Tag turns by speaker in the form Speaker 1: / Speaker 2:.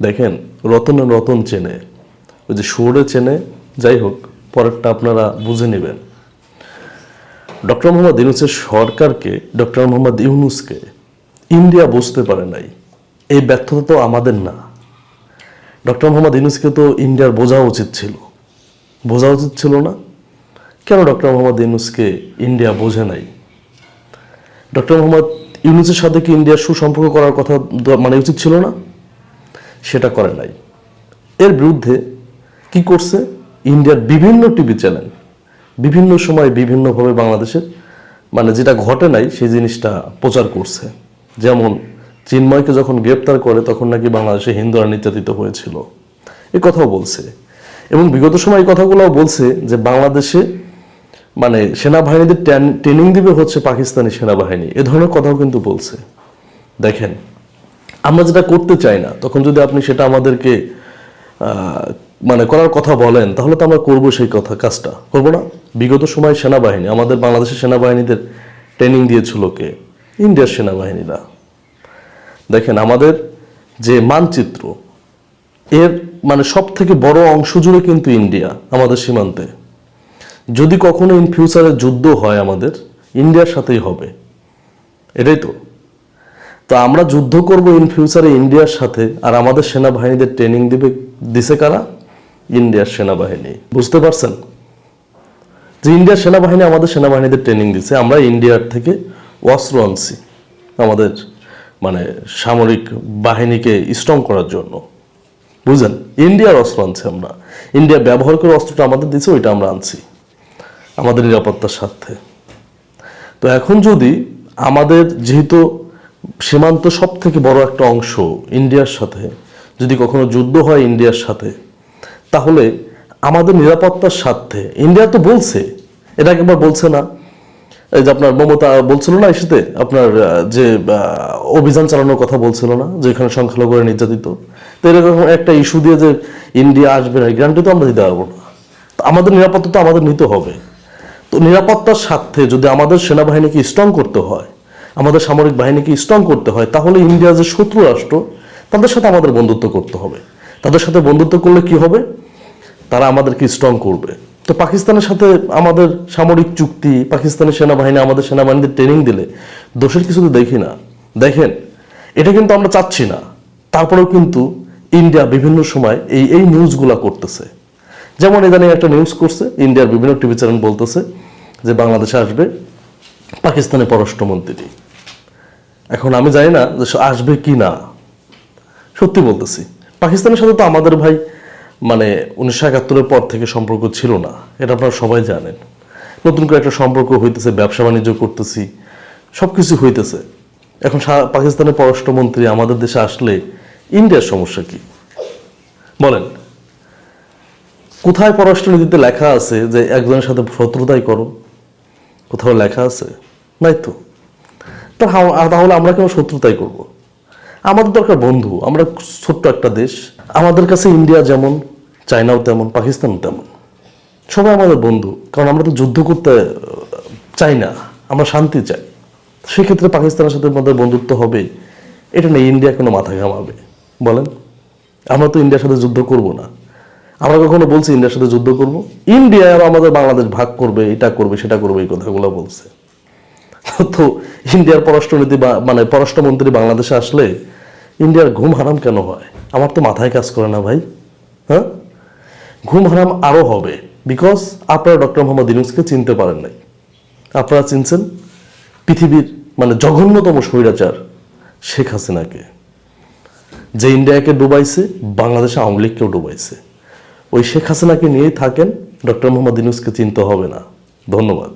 Speaker 1: দেখেন, রতনে রতন চেনে। ওই যে সুরে চেনে, যাই হোক, পরেরটা আপনারা বুঝে নেবেন। ডক্টর মোহাম্মদ ইউনুসের সরকারকে, ডক্টর মোহাম্মদ ইউনুসকে ইন্ডিয়া বুঝতে পারে নাই। এই ব্যর্থতা তো আমাদের না। ডক্টর মোহাম্মদ ইউনুসকে তো ইন্ডিয়ার বোঝা উচিত ছিল। বোঝা উচিত ছিল না? কেন ডক্টর মোহাম্মদ ইউনুসকে ইন্ডিয়া বোঝে নাই? ডক্টর মোহাম্মদ ইউনুসের সাথে কি ইন্ডিয়ার সুসম্পর্ক করার কথা মানে উচিত ছিল না? সেটা করে নাই। এর বিরুদ্ধে কি করছে? ইন্ডিয়ার বিভিন্ন টিভি চ্যানেল, বিভিন্ন সময় বিভিন্নভাবে বাংলাদেশের মানে যেটা ঘটে নাই, সেই জিনিসটা প্রচার করছে। যেমন চিন্ময়কে যখন গ্রেপ্তার করে, তখন নাকি বাংলাদেশে হিন্দুরা নির্যাতিত হয়েছিল। এ কথাও বলছে। এবং বিগত সময় এই কথাগুলোও বলছে যে বাংলাদেশে মানে সেনাবাহিনীদের ট্রেনিং দিবে হচ্ছে পাকিস্তানি সেনাবাহিনী। এ ধরনের কথাও কিন্তু বলছে। দেখেন আমরা যেটা করতে চাই না, তখন যদি আপনি সেটা আমাদেরকে মানে করার কথা বলেন, তাহলে তো আমরা করব সেই কথা, কাজটা। করব না? বিগত সময় সেনাবাহিনী, আমাদের বাংলাদেশের সেনাবাহিনীদের ট্রেনিং দিয়েছিল কে? ইন্ডিয়ার সেনাবাহিনীরা। দেখেন, আমাদের যে মানচিত্র, এর মানে সব থেকে বড় অংশ জুড়ে কিন্তু ইন্ডিয়া, আমাদের সীমান্তে। যদি কখনো ইন ফিউচারে যুদ্ধ হয় আমাদের, ইন্ডিয়ার সাথেই হবে। এটাই তো। তো আমরা যুদ্ধ করব ইন ফিউচারে ইন্ডিয়ার সাথে, আর আমাদের সেনাবাহিনীদের ট্রেনিং দিবে দিছে কারা? ইন্ডিয়ার সেনাবাহিনী। বুঝতে পারছেন? যে ইন্ডিয়ার সেনাবাহিনী আমাদের সেনাবাহিনীদের ট্রেনিং দিছে, আমরা ইন্ডিয়ার থেকে অস্ত্র আনছি আমাদের মানে সামরিক বাহিনীকে স্ট্রং করার জন্য। বুঝলেন? ইন্ডিয়ার অস্ত্র আনছি আমরা। ইন্ডিয়া ব্যবহার করে অস্ত্রটা আমাদের দিছে, ওইটা আমরা আনছি আমাদের নিরাপত্তার স্বার্থে। তো এখন যদি আমাদের যেহেতু সীমান্ত সব থেকে বড় একটা অংশ ইন্ডিয়ার সাথে। যদি কখনো যুদ্ধ হয় ইন্ডিয়ার সাথে, তাহলে আমাদের নিরাপত্তার স্বার্থে, ইন্ডিয়া তো বলছে, এটা একবার বলছে না। এই যে আপনার মমতা বলছিল না এসেতে? আপনার যে অভিযান চালানোর কথা বলছিল না, যে এখানে সংখ্যালঘুরা নির্যাতিত? তো এরকম একটা ইস্যু দিয়ে যে ইন্ডিয়া আসবে না গ্যারান্টি তো আমরা দিতে পারব না। তো আমাদের নিরাপত্তা তো আমাদের নিতে হবে। তো নিরাপত্তার স্বার্থে যদি আমাদের সেনাবাহিনীকে স্ট্রং করতে হয় আমাদের সামরিক বাহিনীকে স্ট্রং করতে হয়, তাহলে ইন্ডিয়া যে শত্রু রাষ্ট্র, তাদের সাথে আমাদের বন্ধুত্ব করতে হবে। তাদের সাথে বন্ধুত্ব করলে কি হবে? তারা আমাদেরকে স্ট্রং করবে। তো পাকিস্তানের সাথে আমাদের সামরিক চুক্তি পাকিস্তানের সেনাবাহিনী আমাদের সেনাবাহিনীদের ট্রেনিং দিলে, দোষের কিছু তো দেখি না। দেখেন, এটা কিন্তু আমরা চাচ্ছি না। তারপরেও কিন্তু ইন্ডিয়া বিভিন্ন সময় এই এই নিউজগুলা করতেছে। যেমন ইদানিং একটা নিউজ করছে, ইন্ডিয়ার বিভিন্ন টিভি চ্যানেল বলতেছে যে বাংলাদেশে আসবে পাকিস্তানের পররাষ্ট্রমন্ত্রী। এখন আমি জানি না যে আসবে কি না সত্যি বলতেছি, পাকিস্তানের সাথে তো আমাদের ভাই মানে উনিশশো একাত্তরের পর থেকে সম্পর্ক ছিল না, এটা আপনারা সবাই জানেন। নতুন করে একটা সম্পর্ক হইতেছে, ব্যবসা বাণিজ্য করতেছি সব কিছু হইতেছে। এখন পাকিস্তানের পররাষ্ট্রমন্ত্রী আমাদের দেশে আসলে ইন্ডিয়ার সমস্যা কি? বলেন, কোথায় পররাষ্ট্রনীতিতে লেখা আছে যে একজনের সাথে শত্রুতাই করো কোথাও লেখা আছে? নাই তো। তাহলে আমরা কেন শত্রুতাই করব? আমাদের দরকার বন্ধু, আমরা ছোট্ট একটা দেশ। আমাদের কাছে ইন্ডিয়া যেমন, চায়নাও তেমন, পাকিস্তানও তেমন। সবাই আমাদের বন্ধু, কারণ আমরা তো যুদ্ধ করতে চাই না, আমরা শান্তি চাই। সেক্ষেত্রে পাকিস্তানের সাথে আমাদের বন্ধুত্ব হবে, এটা নিয়ে ইন্ডিয়া কোনো মাথা ঘামাবে। বলেন, আমরা তো ইন্ডিয়ার সাথে যুদ্ধ করব না। আমরা কখনো বলছি ইন্ডিয়ার সাথে যুদ্ধ করব? ইন্ডিয়া আমাদের বাংলাদেশ ভাগ করবে, এটা করবে, সেটা করবে, এই কথাগুলো বলছে। তো ইন্ডিয়ার পররাষ্ট্রনীতি মানে পররাষ্ট্রমন্ত্রী বাংলাদেশে আসলে ইন্ডিয়ার ঘুম হারাম কেন হয়? আমার তো মাথায় কাজ করে না ভাই। হ্যাঁ? ঘুম হারাম আরও হবে বিকজ আপনারা ডক্টর মোহাম্মদ ইউনুসকে চিনতে পারেন নাই। আপনারা চিনছেন? পৃথিবীর মানে জঘন্যতম স্বৈরাচার শেখ হাসিনাকে। যে ইন্ডিয়াকে ডুবাইছে, বাংলাদেশে আওয়ামী লীগকেও ডুবাইছে। ওই শেখ হাসিনাকে নিয়েই থাকেন, ডক্টর মোহাম্মদ ইউনুসকে চিনতে হবে না। ধন্যবাদ।